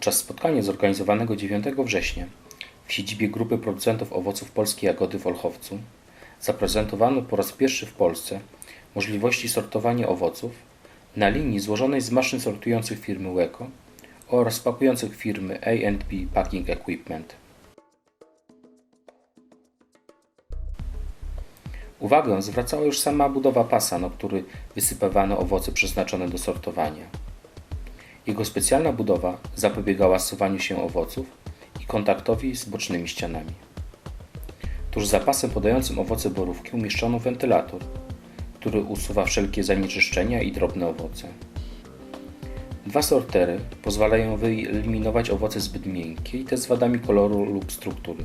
Podczas spotkania zorganizowanego 9 września w siedzibie Grupy Producentów Owoców Polskiej Jagody w Olchowcu zaprezentowano po raz pierwszy w Polsce możliwości sortowania owoców na linii złożonej z maszyn sortujących firmy Weco oraz pakujących firmy A&P Packing Equipment. Uwagę zwracała już sama budowa pasa, na który wysypywano owoce przeznaczone do sortowania. Jego specjalna budowa zapobiegała zsuwaniu się owoców i kontaktowi z bocznymi ścianami. Tuż za pasem podającym owoce borówki umieszczono wentylator, który usuwa wszelkie zanieczyszczenia i drobne owoce. Dwa sortery pozwalają wyeliminować owoce zbyt miękkie i te z wadami koloru lub struktury.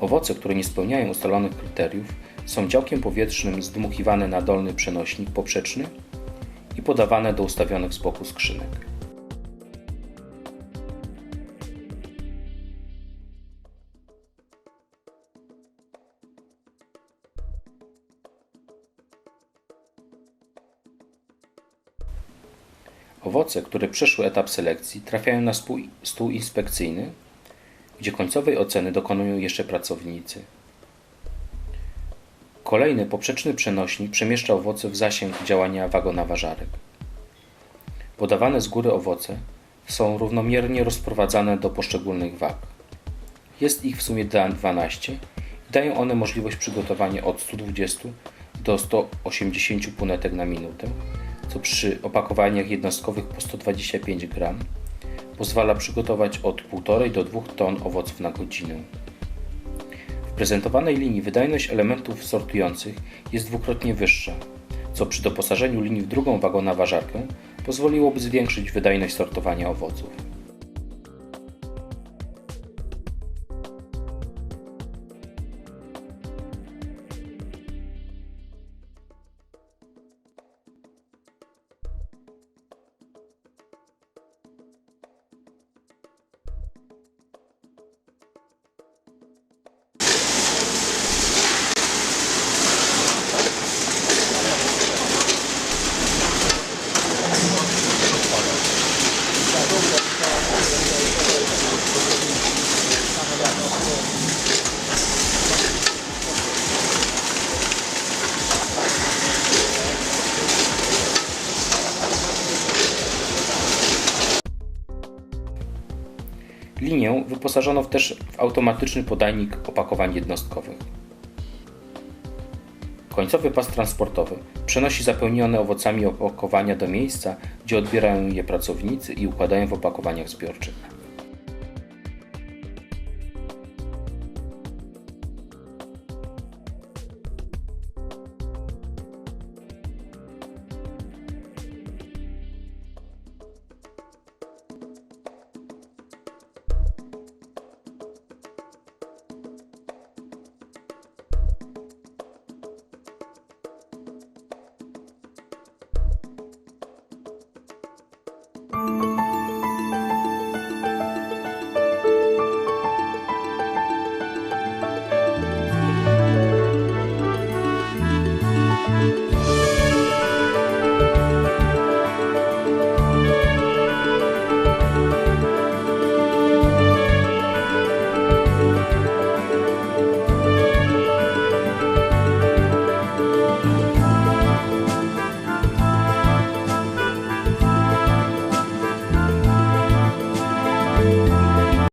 Owoce, które nie spełniają ustalonych kryteriów, są działkiem powietrznym zdmuchiwane na dolny przenośnik poprzeczny podawane do ustawionych z boku skrzynek. Owoce, które przeszły etap selekcji, trafiają na stół inspekcyjny, gdzie końcowej oceny dokonują jeszcze pracownicy. Kolejny poprzeczny przenośnik przemieszcza owoce w zasięg działania wagona ważarek. Podawane z góry owoce są równomiernie rozprowadzane do poszczególnych wag. Jest ich w sumie da- 12 i dają one możliwość przygotowania od 120 do 180 punetek na minutę, co przy opakowaniach jednostkowych po 125 gram pozwala przygotować od 1,5 do 2 ton owoców na godzinę. Prezentowanej linii wydajność elementów sortujących jest dwukrotnie wyższa, co przy doposażeniu linii w drugą wagonaważarkę pozwoliłoby zwiększyć wydajność sortowania owoców. Linię wyposażono też w automatyczny podajnik opakowań jednostkowych. Końcowy pas transportowy przenosi zapełnione owocami opakowania do miejsca, gdzie odbierają je pracownicy i układają w opakowaniach zbiorczych.